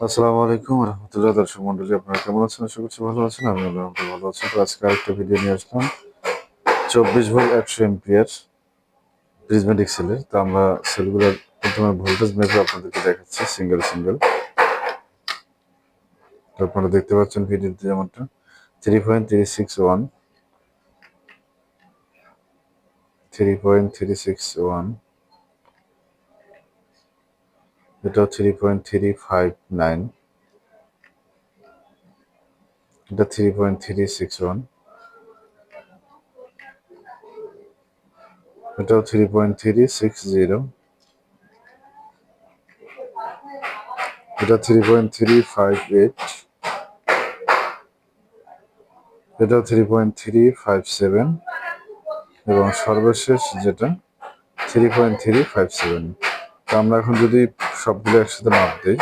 আসসালামু আলাইকুম রহমতুল্লাহ দর্শক মন্ডলী, আপনারা কেমন আছেন? আশা করছি ভালো আছেন, আমি আলহামদুলিল্লাহ ভালো আছি। তো আজকে আরেকটা ভিডিও নিয়ে আসলাম। চব্বিশ ভোল্ট একশো এমপিয়ার প্রিজমেটিক সেলের তো আমরা সেলগুলোর প্রথমে ভোল্টেজ মেপে আপনাদেরকে দেখাচ্ছি সিঙ্গেল সিঙ্গেল তো আপনারা দেখতে পাচ্ছেন ভিডিওতে যেমনটা three point three six one three point three six one এটাও three point three five nine এটা three point three six one এটাও three point three six zero এটা three point three five eight এটাও three point three five seven এবং সর্বশেষ যেটা three point three five seven আমরা এখন যদি সবগুলো একসাথে মাপ দিই,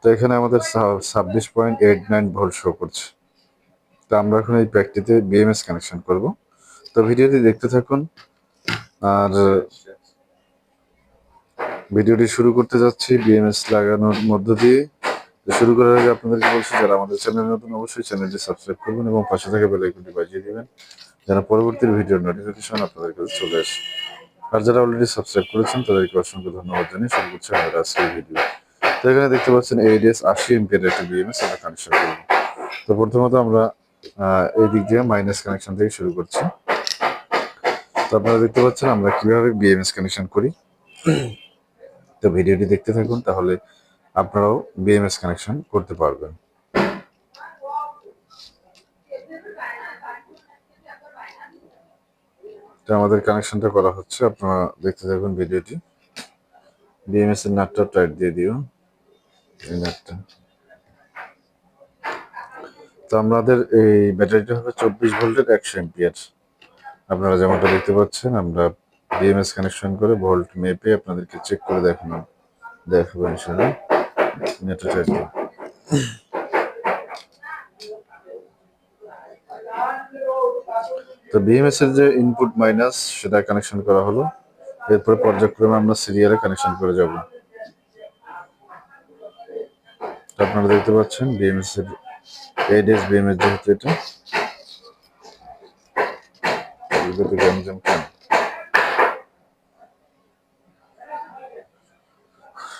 তো এখানে আমাদের ছাব্বিশ point eight nine volt show করছে। তো আমরা এখন এই প্যাকটিতে বিএমএস কানেকশন করব। তো ভিডিওটি দেখতে থাকুন। আর ভিডিওটি শুরু করতে যাচ্ছি বিএমএস লাগানোর মধ্য দিয়ে। শুরু করার আগে আপনাদেরকে বলছি, যারা আমাদের চ্যানেল নতুন, অবশ্যই চ্যানেলটি সাবস্ক্রাইব করবেন এবং পাশে থাকা বেল বাজিয়ে দেবেন, যেন পরবর্তী ভিডিওর নোটিফিকেশন আপনাদের কাছে চলে আসে। আর যারা অলরেডি সাবস্ক্রাইব করেছেন, তাদেরকে অসংখ্য ধন্যবাদ জানিয়ে শুরু করছি আমাদের আজকের ভিডিও তো এখানে দেখতে পাচ্ছেন এইডিএস আশি এমপিয়ার একটা বিএমএস আমরা কানেকশন করব। তো প্রথমত আমরা এই দিক দিয়ে মাইনাস কানেকশন থেকে শুরু করছি। তো আপনারা দেখতে পাচ্ছেন আমরা কীভাবে বিএমএস কানেকশন করি। তো ভিডিওটি দেখতে থাকুন, তাহলে আপনারাও বিএমএস কানেকশন করতে পারবেন। তো আমাদের কানেকশনটা করা হচ্ছে। আপনারা দেখতে থাকুন ভিডিওটি। বিএমএস এর নাটটা টাইট দিয়ে দিও। এই নাটটা। তো আমাদের এই ব্যাটারিটা হবে চব্বিশ ভোল্টের একশো এমপিয়ার। আপনারা যেমনটা দেখতে পাচ্ছেন, আমরা বিএমএস কানেকশন করে ভোল্ট মেপে আপনাদেরকে চেক করে দেখানো দেখাবো ইনশাল্লাহ নেটটা তো বিএমএস এর যে ইনপুট মাইনাস সেটা কানেকশন করা হলো। এরপরে পর্যায়ক্রমে আমরা সিরিয়ালে কানেকশন করে যাব। আপনারা দেখতে পাচ্ছেন বিএমএস এর এইডএস বিএমএস যেহেতু এটা।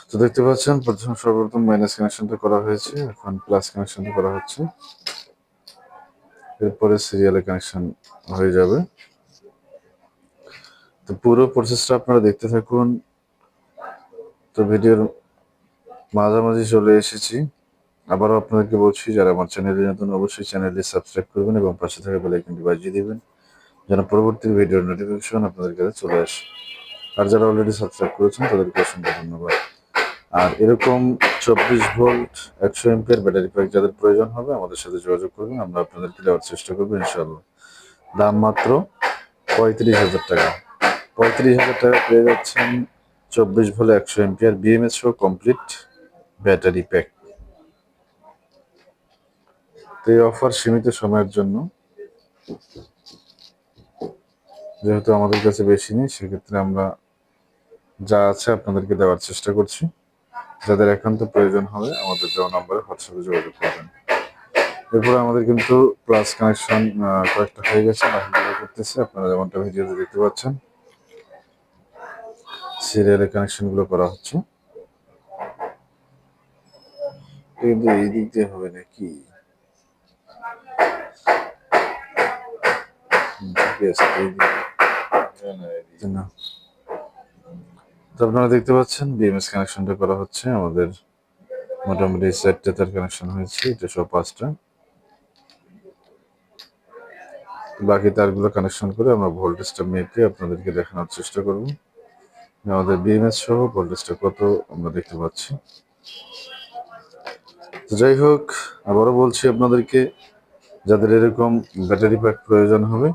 তো দেখতে পাচ্ছেন, প্রথম সর্বপ্রথম মাইনাস কানেকশনটা করা হয়েছে, এখন প্লাস কানেকশনটা করা হচ্ছে। এরপরে সিরিয়ালে কানেকশন হয়ে যাবে। তো পুরো প্রসেসটা আপনারা দেখতে থাকুন। তো ভিডিওর মাঝামাঝি চলে এসেছি। আবারও আপনাদেরকে বলছি, যারা আমার চ্যানেলে নতুন, অবশ্যই চ্যানেলটি সাবস্ক্রাইব করবেন এবং পাশে থাকা বেলাইকনটি বাজিয়ে দেবেন, যেন পরবর্তী ভিডিওর নোটিফিকেশন আপনাদের কাছে চলে আসে। আর যারা অলরেডি সাবস্ক্রাইব করেছেন, তাদেরকে অসংখ্য ধন্যবাদ। আর এরকম চব্বিশ ভোল্ট, একশো এমপিয়ার ব্যাটারি প্যাক যাদের প্রয়োজন হবে আমাদের সাথে যোগাযোগ করবেন, আমরা আপনাদেরকে দেওয়ার চেষ্টা করব ইনশাল্লাহ দাম মাত্র পঁয়ত্রিশ হাজার টাকা। পঁয়ত্রিশ হাজার টাকা পেয়ে যাচ্ছেন চব্বিশ ভোল্ট, একশো ampere BMS complete battery pack তো এই অফার সীমিত সময়ের জন্য, যেহেতু আমাদের কাছে বেশি নেই, সেক্ষেত্রে আমরা যা আছে আপনাদেরকে দেওয়ার চেষ্টা করছি। যাদের একান্ত প্রয়োজন হবে, আমাদের দেওয়া নম্বরে হোয়াটসঅ্যাপে যোগাযোগ করবেন। এরপরে আমাদের কিন্তু প্লাস কানেকশন কয়েকটা হয়ে গেছে, বাকিগুলো করতেছে। আপনারা যেমনটা ভিডিওতে দেখতে পাচ্ছেন সিরিয়ালের কানেকশনগুলো করা হচ্ছে। কিন্তু এই দিক দিয়ে হবে নাকি? ঠিক আছে না। তো আপনারা দেখতে পাচ্ছেন বিএমএস কানেকশনটা করা হচ্ছে। আমাদের মোটামুটি চারটে তার কানেকশন হয়েছে, এটা সব পাঁচটা। বাকি তারগুলো কানেকশন করে আমরা ভোল্টেজটা মেপে আপনাদেরকে দেখানোর চেষ্টা করব। আমাদের বিএমএস সহ ভোল্টেজটা কত আমরা দেখতে পাচ্ছি। যাই হোক, আবারও বলছি আপনাদেরকে, যাদের এরকম ব্যাটারি প্যাক প্রয়োজন হবে,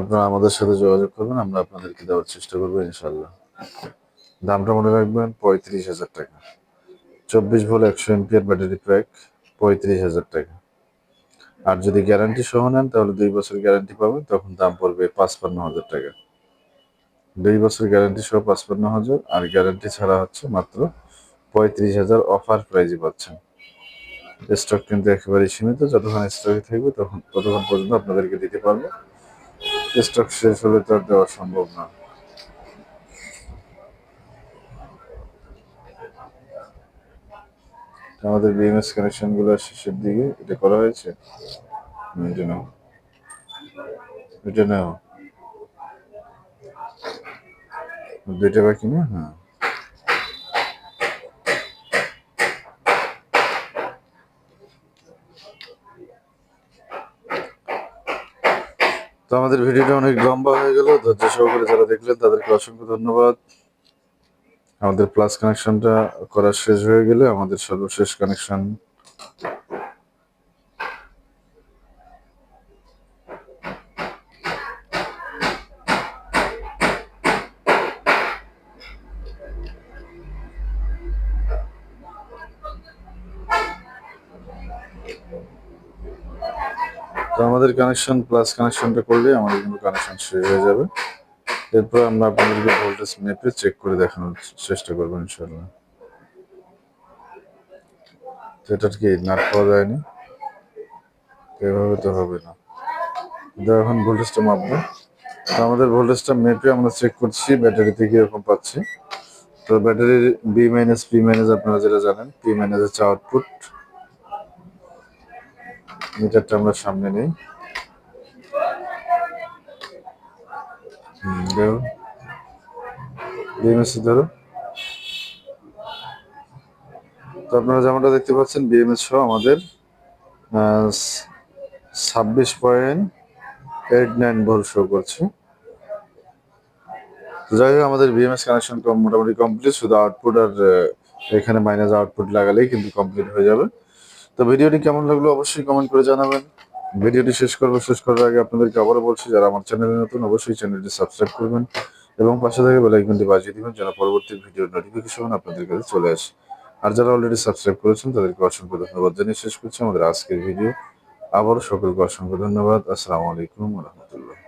আপনারা আমাদের সাথে যোগাযোগ করবেন, আমরা আপনাদেরকে দেওয়ার চেষ্টা করব ইনশাল্লাহ দামটা মনে রাখবেন পঁয়ত্রিশ হাজার টাকা। চব্বিশ ভোল একশো এমপিয়ার ব্যাটারি প্যাক, পঁয়ত্রিশ হাজার টাকা। আর যদি গ্যারান্টি সহ নেন, তাহলে দুই বছর গ্যারান্টি পাবেন, তখন দাম পড়বে পাঁচপান্ন হাজার টাকা। দুই বছর গ্যারান্টি সহ পাঁচপান্ন হাজার, আর গ্যারান্টি ছাড়া হচ্ছে মাত্র পঁয়ত্রিশ হাজার অফার প্রাইজে পাচ্ছেন। স্টক কিন্তু একেবারেই সীমিত, যতক্ষণ স্টকে থাকবে তখন ততক্ষণ পর্যন্ত আপনাদেরকে দিতে পারব। স্টক শেষ হলে তো আর দেওয়া সম্ভব না। আমাদের বিএমএস কানেকশনগুলো শেষের দিকে এটা করা হয়েছে। এটা নাও। এটা নাও। দুইটা বাকি না? হ্যাঁ। তো আমাদের ভিডিওটা অনেক লম্বা হয়ে গেল। ধৈর্য সহকারে যারা দেখলেন তাদেরকে অসংখ্য ধন্যবাদ। আমাদের প্লাস কানেকশনটা করা শেষ হয়ে গেলে আমাদের সর্বশেষ কানেকশন তো আমাদের কানেকশন প্লাস কানেকশনটা করলে আমাদের কিন্তু কানেকশন শেষ হয়ে যাবে। এরপর আমরা আপনাদেরকে ভোল্টেজ মেপে চেক করে দেখানোর চেষ্টা করব ইনশাল্লাহ এটার কি নাট পাওয়া যায়নি? এভাবে তো হবে না। এখন ভোল্টেজটা মাপবো। তো আমাদের ভোল্টেজটা মেপে আমরা চেক করছি, ব্যাটারিতে কীরকম পাচ্ছি। তো ব্যাটারির বি মাইনাস পি মাইনাস আপনারা যেটা জানেন পি মাইনাস হচ্ছে আউটপুট মিটারটা আমরা সামনে নেই। দেখো বিএমএস ধরো তো আপনারা যেমনটা দেখতে পাচ্ছেন বিএমএস সহ আমাদের ছাব্বিশ পয়েন্ট এইট নাইন শো করছে। যাই হোক, আমাদের বিএমএস কানেকশন মোটামুটি কমপ্লিট শুধু আউটপুট আর এখানে মাইনাস আউটপুট লাগালেই কিন্তু কমপ্লিট হয়ে যাবে। তো ভিডিওটি কেমন লাগল অবশ্যই কমেন্ট করে জানাবেন। ভিডিওটি শেষ করব, শেষ করার আগে আপনাদেরকে আবারও বলছি, যারা আমার চ্যানেলে নতুন, অবশ্যই চ্যানেলটি সাবস্ক্রাইব করবেন এবং পাশে থেকে বেলাইকনটি বাজিয়ে দেবেন যেন পরবর্তী ভিডিওর নোটিফিকেশন আপনাদের কাছে চলে আসে। আর যারা অলরেডি সাবস্ক্রাইব করেছেন, তাদেরকে অসংখ্য ধন্যবাদ জানিয়ে শেষ করছি আমাদের আজকের ভিডিও। আবারও সকলকে অসংখ্য ধন্যবাদ। আসসালামু আলাইকুম রহমতুল্লাহ।